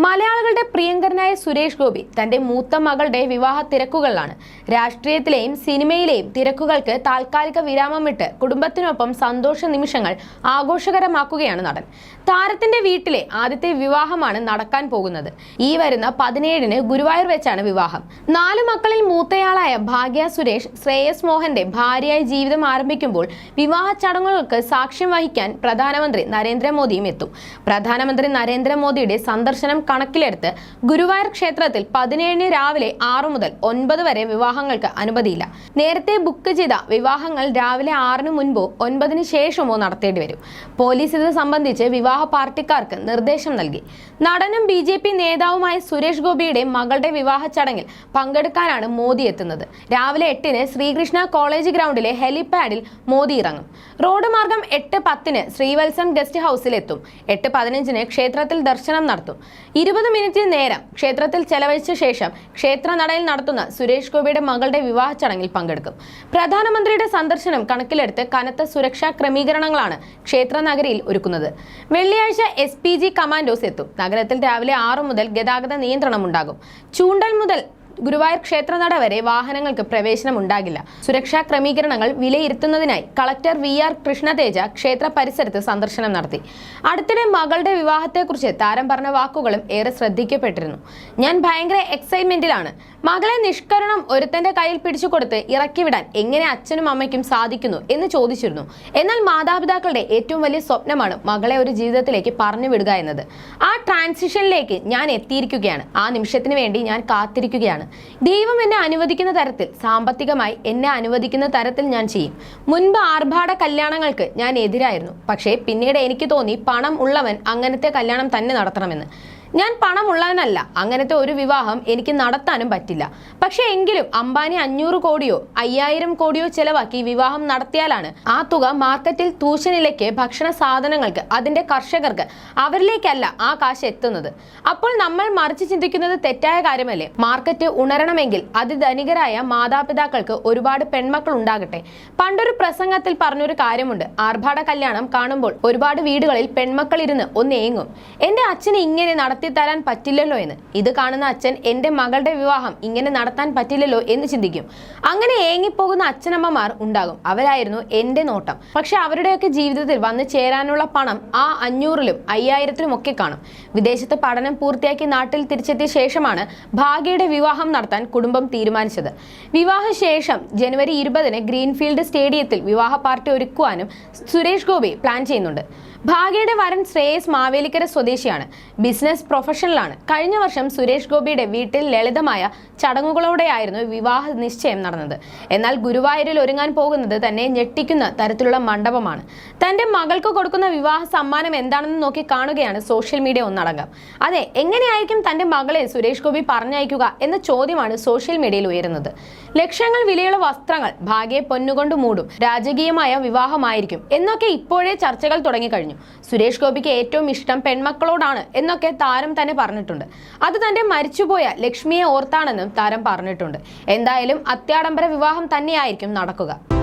മലയാളികളുടെ പ്രിയങ്കരനായ സുരേഷ് ഗോപി തന്റെ മൂത്ത മകളുടെ വിവാഹ തിരക്കുകളിലാണ്. രാഷ്ട്രീയത്തിലെയും സിനിമയിലെയും തിരക്കുകൾക്ക് താൽക്കാലിക വിരാമമിട്ട് കുടുംബത്തിനൊപ്പം സന്തോഷ നിമിഷങ്ങൾ ആഘോഷകരമാക്കുകയാണ് നടൻ. താരത്തിന്റെ വീട്ടിലെ ആദ്യത്തെ വിവാഹമാണ് നടക്കാൻ പോകുന്നത്. ഈ വരുന്ന പതിനേഴിന് ഗുരുവായൂർ വെച്ചാണ് വിവാഹം. നാലു മക്കളിൽ മൂത്തയാളായ ഭാഗ്യ സുരേഷ് ശ്രേയസ് മോഹന്റെ ഭാര്യയായി ജീവിതം ആരംഭിക്കുമ്പോൾ വിവാഹ ചടങ്ങുകൾക്ക് സാക്ഷ്യം വഹിക്കാൻ പ്രധാനമന്ത്രി നരേന്ദ്രമോദിയും എത്തും. പ്രധാനമന്ത്രി നരേന്ദ്രമോദിയുടെ സന്ദർശനം കണക്കിലെടുത്ത് ഗുരുവായൂർ ക്ഷേത്രത്തിൽ പതിനേഴിന് രാവിലെ ആറു മുതൽ ഒൻപത് വരെ വിവാഹങ്ങൾക്ക് അനുമതിയില്ല. നേരത്തെ ബുക്ക് ചെയ്ത വിവാഹങ്ങൾ രാവിലെ ആറിന് മുൻപോ ഒൻപതിന് ശേഷമോ നടത്തേണ്ടി വരും. പോലീസ് ഇത് സംബന്ധിച്ച് വിവാഹ പാർട്ടിക്കാർക്ക് നിർദ്ദേശം നൽകി. നടനും ബി ജെ പി നേതാവുമായ സുരേഷ് ഗോപിയുടെ മകളുടെ വിവാഹ ചടങ്ങിൽ പങ്കെടുക്കാനാണ് മോദി എത്തുന്നത്. രാവിലെ എട്ടിന് ശ്രീകൃഷ്ണ കോളേജ് ഗ്രൗണ്ടിലെ ഹെലിപാഡിൽ മോദി ഇറങ്ങും. റോഡ് മാർഗം എട്ട് പത്തിന് ശ്രീവത്സം ഗസ്റ്റ് ഹൗസിലെത്തും. എട്ട് പതിനഞ്ചിന് ക്ഷേത്രത്തിൽ ദർശനം നടത്തും. ഇരുപത് മിനിറ്റ് നേരം ക്ഷേത്രത്തിൽ ചെലവഴിച്ച ശേഷം ക്ഷേത്ര നടയിൽ നടത്തുന്ന സുരേഷ് ഗോപിയുടെ മകളുടെ വിവാഹ ചടങ്ങിൽ പങ്കെടുക്കും. പ്രധാനമന്ത്രിയുടെ സന്ദർശനം കണക്കിലെടുത്ത് കനത്ത സുരക്ഷാ ക്രമീകരണങ്ങളാണ് ക്ഷേത്ര നഗരിയിൽ ഒരുക്കുന്നത്. വെള്ളിയാഴ്ച എസ് പി ജി കമാൻഡോസ് എത്തും. നഗരത്തിൽ രാവിലെ ആറു മുതൽ ഗതാഗത നിയന്ത്രണം ഉണ്ടാകും ചൂണ്ടൽ മുതൽ ഗുരുവായൂർ ക്ഷേത്രനട വരെ വാഹനങ്ങൾക്ക് പ്രവേശനം ഉണ്ടാകില്ല. സുരക്ഷാ ക്രമീകരണങ്ങൾ വിലയിരുത്തുന്നതിനായി കളക്ടർ വി ആർ കൃഷ്ണതേജ ക്ഷേത്ര പരിസരത്ത് സന്ദർശനം നടത്തി. അടുത്തിടെ മകളുടെ വിവാഹത്തെക്കുറിച്ച് താരം പറഞ്ഞ വാക്കുകളും ഏറെ ശ്രദ്ധിക്കപ്പെട്ടിരുന്നു. ഞാൻ ഭയങ്കര എക്സൈറ്റ്മെന്റിലാണ് മകളെ നിഷ്കരണം ഒരുത്തന്റെ കയ്യിൽ പിടിച്ചു കൊടുത്ത് ഇറക്കിവിടാൻ എങ്ങനെ അച്ഛനും അമ്മയ്ക്കും സാധിക്കുന്നു എന്ന് ചോദിച്ചിരുന്നു. എന്നാൽ മാതാപിതാക്കളുടെ ഏറ്റവും വലിയ സ്വപ്നമാണ് മകളെ ഒരു ജീവിതത്തിലേക്ക് പറഞ്ഞു വിടുക എന്നത്. ആ ട്രാൻസിഷനിലേക്ക് ഞാൻ എത്തിയിരിക്കുകയാണ്. ആ നിമിഷത്തിന് വേണ്ടി ഞാൻ കാത്തിരിക്കുകയാണ്. ദൈവം എന്നെ അനുവദിക്കുന്ന തരത്തിൽ സാമ്പത്തികമായി എന്നെ അനുവദിക്കുന്ന തരത്തിൽ ഞാൻ ചെയ്യും. മുൻപ് ആർഭാട കല്യാണങ്ങൾക്ക് ഞാൻ എതിരായിരുന്നു. പക്ഷേ പിന്നീട് എനിക്ക് തോന്നി പണം ഉള്ളവൻ അങ്ങനത്തെ കല്യാണം തന്നെ നടത്തണമെന്ന്. ഞാൻ പണമുള്ളവനല്ല. അങ്ങനത്തെ ഒരു വിവാഹം എനിക്ക് നടത്താനും പറ്റില്ല. പക്ഷേ എങ്കിലും അംബാനി അഞ്ഞൂറ് കോടിയോ അയ്യായിരം കോടിയോ ചെലവാക്കി വിവാഹം നടത്തിയാലാണ് ആ തുക മാർക്കറ്റിൽ തൂശനിലയ്ക്ക് ഭക്ഷണ സാധനങ്ങൾക്ക് അതിന്റെ കർഷകർക്ക് അവരിലേക്കല്ല ആ കാശ് എത്തുന്നത്. അപ്പോൾ നമ്മൾ മറിച്ച് ചിന്തിക്കുന്നത് തെറ്റായ കാര്യമല്ലേ? മാർക്കറ്റ് ഉണരണമെങ്കിൽ അതിധനികരായ മാതാപിതാക്കൾക്ക് ഒരുപാട് പെൺമക്കൾ ഉണ്ടാകട്ടെ. പണ്ടൊരു പ്രസംഗത്തിൽ പറഞ്ഞൊരു കാര്യമുണ്ട്. ആർഭാട കല്യാണം കാണുമ്പോൾ ഒരുപാട് വീടുകളിൽ പെൺമക്കൾ ഇരുന്ന് ഒന്ന് ഏങ്ങും. എന്റെ അച്ഛന് ഇങ്ങനെ നടത്തി തരാൻ പറ്റില്ലല്ലോ എന്ന്. ഇത് കാണുന്ന അച്ഛൻ എന്റെ മകളുടെ വിവാഹം ഇങ്ങനെ നടത്താൻ പറ്റില്ലല്ലോ എന്ന് ചിന്തിക്കും. അങ്ങനെ ഏങ്ങിപ്പോകുന്ന അച്ഛനമ്മമാർ ഉണ്ടാകും. അവരായിരുന്നു എന്റെ നോട്ടം. പക്ഷെ അവരുടെയൊക്കെ ജീവിതത്തിൽ വന്നു ചേരാനുള്ള പണം ആ അഞ്ഞൂറിലും അയ്യായിരത്തിലും ഒക്കെ കാണും. വിദേശത്ത് പഠനം പൂർത്തിയാക്കി നാട്ടിൽ തിരിച്ചെത്തിയ ശേഷമാണ് ഭാഗ്യയുടെ വിവാഹം നടത്താൻ കുടുംബം തീരുമാനിച്ചത്. വിവാഹശേഷം ജനുവരി ഇരുപതിന് ഗ്രീൻഫീൽഡ് സ്റ്റേഡിയത്തിൽ വിവാഹ പാർട്ടി ഒരുക്കുവാനും സുരേഷ് ഗോപി പ്ലാൻ ചെയ്യുന്നുണ്ട്. ഭാഗ്യയുടെ വരൻ ശ്രേയസ് മാവേലിക്കര സ്വദേശിയാണ്. ബിസിനസ് പ്രൊഫഷണലാണ് കഴിഞ്ഞ വർഷം സുരേഷ് ഗോപിയുടെ വീട്ടിൽ ലളിതമായ ചടങ്ങുകളോടെയായിരുന്നു വിവാഹ നിശ്ചയം നടന്നത്. എന്നാൽ ഗുരുവായൂരിൽ ഒരുങ്ങാൻ പോകുന്നത് തന്നെ ഞെട്ടിക്കുന്ന തരത്തിലുള്ള മണ്ഡപമാണ്. തന്റെ മകൾക്ക് കൊടുക്കുന്ന വിവാഹ സമ്മാനം എന്താണെന്ന് നോക്കി കാണുകയാണ് സോഷ്യൽ മീഡിയ ഒന്നടങ്കം. അതെ എങ്ങനെയായിരിക്കും തന്റെ മകളെ സുരേഷ് ഗോപി പറഞ്ഞയക്കുക എന്ന ചോദ്യമാണ് സോഷ്യൽ മീഡിയയിൽ ഉയരുന്നത്. ലക്ഷങ്ങൾ വിലയുള്ള വസ്ത്രങ്ങൾ ഭാഗ്യയെ പൊന്നുകൊണ്ട് മൂടും. രാജകീയമായ വിവാഹമായിരിക്കും. എന്നൊക്കെ ഇപ്പോഴേ ചർച്ചകൾ തുടങ്ങിക്കഴിഞ്ഞു. സുരേഷ് ഗോപിക്ക് ഏറ്റവും ഇഷ്ടം പെൺമക്കളോടാണ് എന്നൊക്കെ താരം തന്നെ പറഞ്ഞിട്ടുണ്ട്. അത് തന്റെ മരിച്ചുപോയ ലക്ഷ്മിയെ ഓർത്താണെന്നും താരം പറഞ്ഞിട്ടുണ്ട്. എന്തായാലും അത്യാഡംബര വിവാഹം തന്നെയായിരിക്കും നടക്കുക.